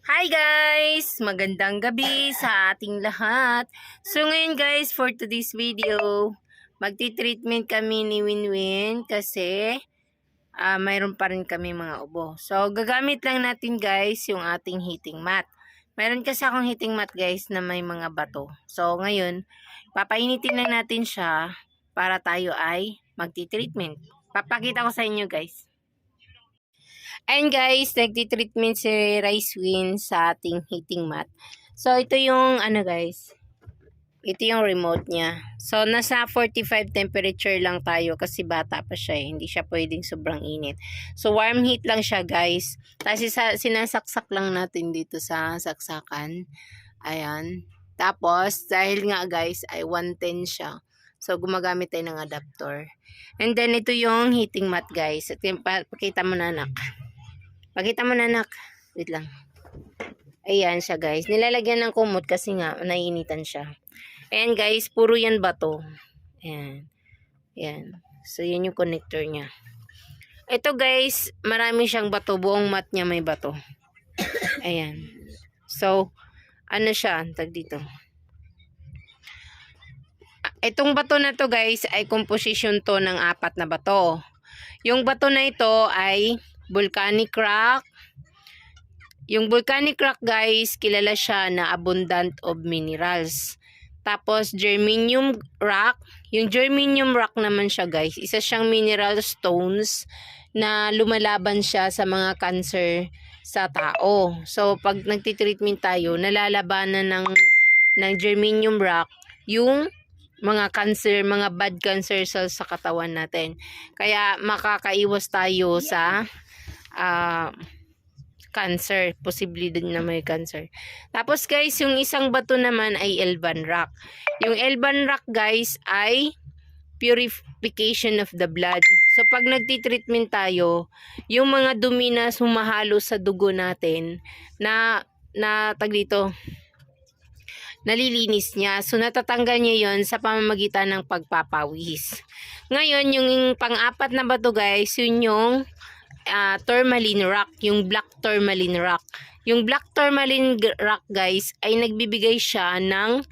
Hi guys! Magandang gabi sa ating lahat. So ngayon guys, for today's video, magti-treatment kami ni Winwin kasi ah, mayroon pa rin kami mga ubo. So gagamit lang natin guys yung ating heating mat. Mayroon kasi akong heating mat guys na may mga bato. So ngayon, papainitin lang natin siya para tayo ay magti-treatment. Papakita ko sa inyo guys. And guys, nagti-treatment si Rice Win sa ating heating mat. So, ito yung ano guys. Ito yung remote niya. So, nasa 45 temperature lang tayo kasi bata pa siya eh. Hindi siya pwedeng sobrang init. So, warm heat lang siya guys. Tapos sinasaksak lang natin dito sa saksakan. Ayan. Tapos, dahil nga guys, ay 110 siya. So, gumagamit tayo ng adapter. And then, ito yung heating mat guys. At pakita mo na anak. Pakita mo na anak. Wait lang. Ayan siya guys. Nilalagyan ng kumot kasi nga naiinitan siya. Ayan guys, puro yan bato. Ayan. Ayan. So yan yung connector niya. Ito guys, marami siyang bato. Buong mat niya may bato. Ayan. So, ano siya? Tag dito. Itong bato na to guys ay composition to ng apat na bato. Yung bato na ito ay volcanic rock. Yung volcanic rock guys, kilala siya na abundant of minerals. Tapos germanium rock, yung germanium rock naman siya guys, isa siyang mineral stones na lumalaban siya sa mga cancer sa tao. So pag nagti-treatment tayo, nalalabanan ng ng germanium rock yung mga cancer, mga bad cancer cells sa katawan natin. Kaya makakaiwas tayo sa ah, cancer. Posible din na may cancer. Tapos guys, yung isang bato naman ay Elban Rock. Yung Elban Rock guys ay purification of the blood. So pag nagti-treatment tayo, yung mga dumi na sumahalo sa dugo natin na na tag dito, nalilinis niya. So, natatanggal niya yon sa pamamagitan ng pagpapawis. Ngayon, yung pang-apat na bato guys, yun yung ah, tourmaline rock, yung black tourmaline rock. Yung black tourmaline rock guys, ay nagbibigay siya ng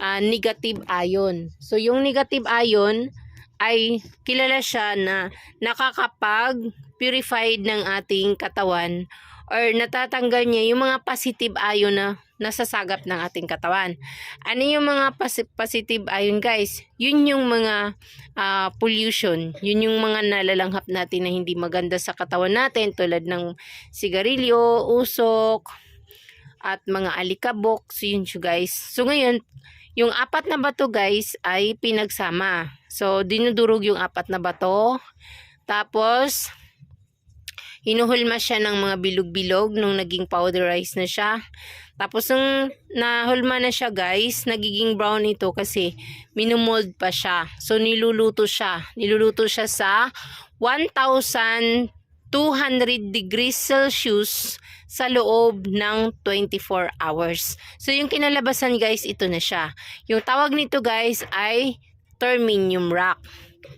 ah, negative ion. So, yung negative ion ay kilala siya na nakakapag-purified ng ating katawan or natatanggal niya yung mga positive ion na nasasagap ng ating katawan. Ano yung mga positive ion guys? Yun yung mga ah, pollution. Yun yung mga nalalanghap natin na hindi maganda sa katawan natin tulad ng sigarilyo, usok, at mga alikabok. So yun siya guys. So ngayon, yung apat na bato guys ay pinagsama. So dinudurog yung apat na bato. Tapos, hinuhulma siya ng mga bilog-bilog nung naging powderized na siya. Tapos nung nahulma na siya guys, nagiging brown ito kasi minumold pa siya. So niluluto siya. Niluluto siya sa 1,200 degrees Celsius sa loob ng 24 hours. So yung kinalabasan guys, ito na siya. Yung tawag nito guys ay terminium rock.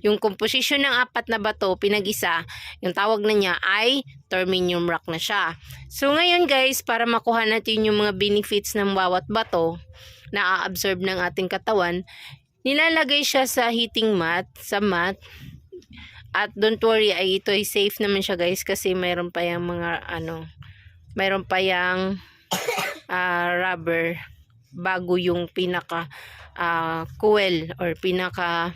Yung composition ng apat na bato, pinag-isa, yung tawag na niya ay terminium rock na siya. So ngayon guys, para makuha natin yung mga benefits ng bawat bato na a-absorb ng ating katawan, nilalagay siya sa heating mat, sa mat. At don't worry, ay ito ay safe naman siya guys kasi mayroon pa yung mga ano, mayroon pa yung ah, rubber bago yung pinaka ah, coil or pinaka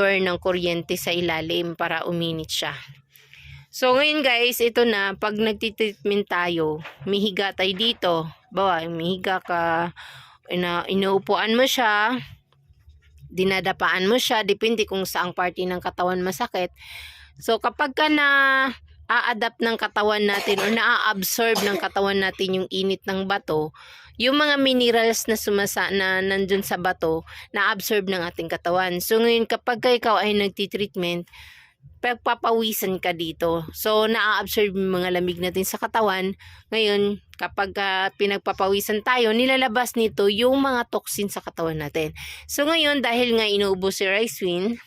adapter ng kuryente sa ilalim para uminit siya. So ngayon guys, ito na, pag nagtitreatment tayo, mihiga tayo dito. Bawa, mihiga ka, ina, inuupuan mo siya, dinadapaan mo siya, depende kung saang party ng katawan masakit. So kapag ka na a-adapt ng katawan natin or na-absorb ng katawan natin yung init ng bato, yung mga minerals na sumasa na nandun sa bato, na-absorb ng ating katawan. So ngayon kapag ka ikaw ay nagti-treatment, pagpapawisan ka dito. So, na-absorb yung mga lamig natin sa katawan. Ngayon, kapag ah, pinagpapawisan tayo, nilalabas nito yung mga toxin sa katawan natin. So, ngayon, dahil nga inuubo si Rice Win,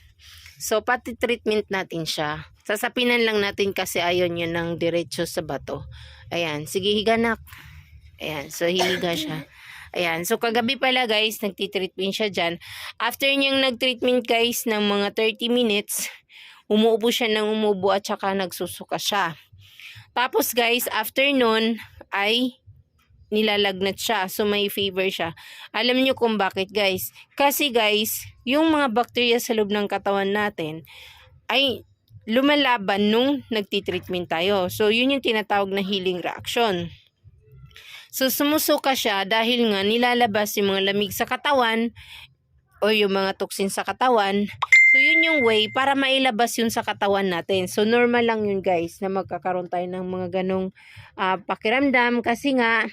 so, pati treatment natin siya. Sasapinan lang natin kasi ayon yun ng diretso sa bato. Ayan, sige higa nak. Ayan, so hihiga siya. Ayan, so kagabi pala guys, nagtitreatment siya dyan. After niyang nagtreatment guys ng mga 30 minutes, umuubo siya ng umubo at saka nagsusuka siya. Tapos guys, after nun ay nilalagnat siya. So may fever siya. Alam niyo kung bakit guys. Kasi guys, yung mga bacteria sa loob ng katawan natin ay lumalaban nung nagtitreatment tayo. So yun yung tinatawag na healing reaction. So sumusuka siya dahil nga nilalabas yung mga lamig sa katawan o yung mga toxin sa katawan. So yun yung way para mailabas yun sa katawan natin. So normal lang yun guys na magkakaroon tayo ng mga ganong ah, pakiramdam kasi nga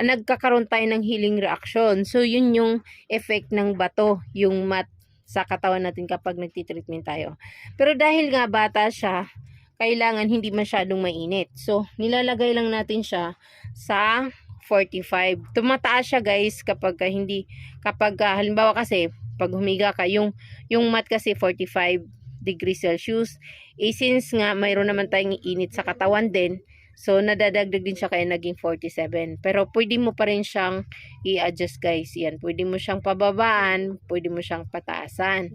nagkakaroon tayo ng healing reaction. So yun yung effect ng bato, yung mat sa katawan natin kapag nagtitreatment tayo. Pero dahil nga bata siya, kailangan hindi masyadong mainit. So, nilalagay lang natin siya sa 45. Tumataas siya guys kapag ka hindi, kapag ka, halimbawa kasi, pag humiga ka, yung, yung mat kasi 45 degrees Celsius. Eh, since nga mayroon naman tayong init sa katawan din, so nadadagdag din siya kaya naging 47. Pero pwede mo pa rin siyang i-adjust guys. Yan, pwede mo siyang pababaan, pwede mo siyang pataasan.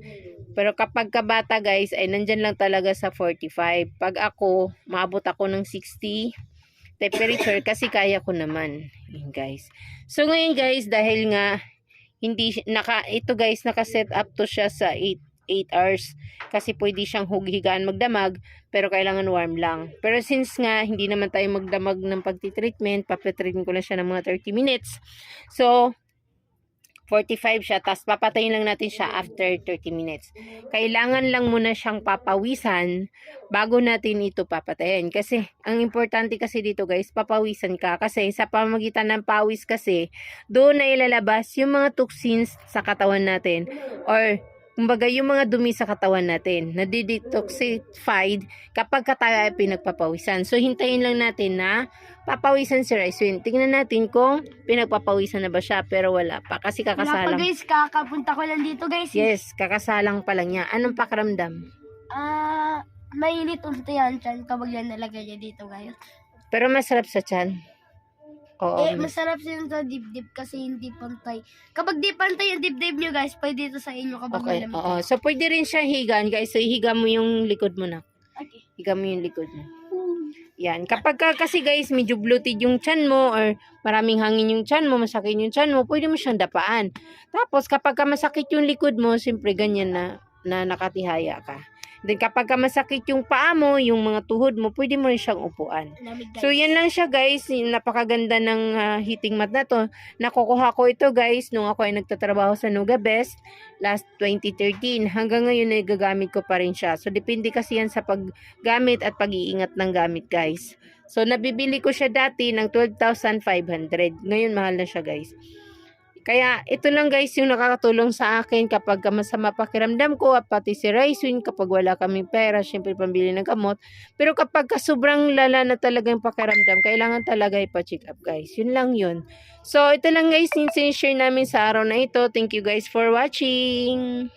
Pero kapag kabata guys, ay nandyan lang talaga sa 45. Pag ako, maabot ako ng 60 temperature kasi kaya ko naman. Yun guys. So ngayon guys, dahil nga hindi naka ito guys naka-set up to siya sa 8 8 hours kasi pwede siyang hugigaan magdamag pero kailangan warm lang. Pero since nga hindi naman tayo magdamag ng pagtitreatment, papatreatment ko lang siya ng mga 30 minutes. So 45 siya, tapos papatayin lang natin siya after 30 minutes. Kailangan lang muna siyang papawisan bago natin ito papatayin. Kasi, ang importante kasi dito guys, papawisan ka. Kasi sa pamagitan ng pawis kasi, doon na ilalabas yung mga toxins sa katawan natin. Or, kumbaga yung mga dumi sa katawan natin na detoxified kapag ka tayo ay pinagpapawisan. So, hintayin lang natin na papawisan si Ricewin. Tingnan natin kung pinagpapawisan na ba siya pero wala pa kasi Wala pa kakasalang. guys, kakapunta ko lang dito guys. Yes, kakasalang pa lang niya. Anong pakiramdam? Ah, mainit ulit yan dyan kapag yan nalagay niya dito guys. Pero masarap sa tiyan. Oo. eh, masarap siya sa dibdib kasi hindi pantay. Kapag di pantay yung dibdib nyo guys, pwede ito sa inyo kapag okay, malamig. oo. So, pwede rin siya higaan, guys. So, higa mo yung likod mo na. Okay. Higa mo yung likod mo. Yan. Kapag ka, kasi guys, medyo bloated yung tiyan mo or maraming hangin yung tiyan mo, masakit yung tiyan mo, pwede mo siyang dapaan. Tapos, kapag ka masakit yung likod mo, siyempre ganyan na, na nakatihaya ka. Then, kapag ka masakit yung paa mo, yung mga tuhod mo, pwede mo rin siyang upuan. So, yan lang siya guys. Napakaganda ng ah, heating mat na to. Nakukuha ko ito guys nung ako ay nagtatrabaho sa Nuga Best last 2013. Hanggang ngayon ay gagamit ko pa rin siya. So, depende kasi yan sa paggamit at pag-iingat ng gamit guys. So, nabibili ko siya dati ng 12,500. Ngayon, mahal na siya guys. Kaya ito lang guys yung nakakatulong sa akin kapag ka masama pakiramdam ko at pati si Raiswin kapag wala kaming pera, syempre pambili ng gamot. Pero kapag ka sobrang lala na talaga yung pakiramdam, kailangan talaga ipa-check up guys. Yun lang yun. So ito lang guys yung share namin sa araw na ito. Thank you guys for watching.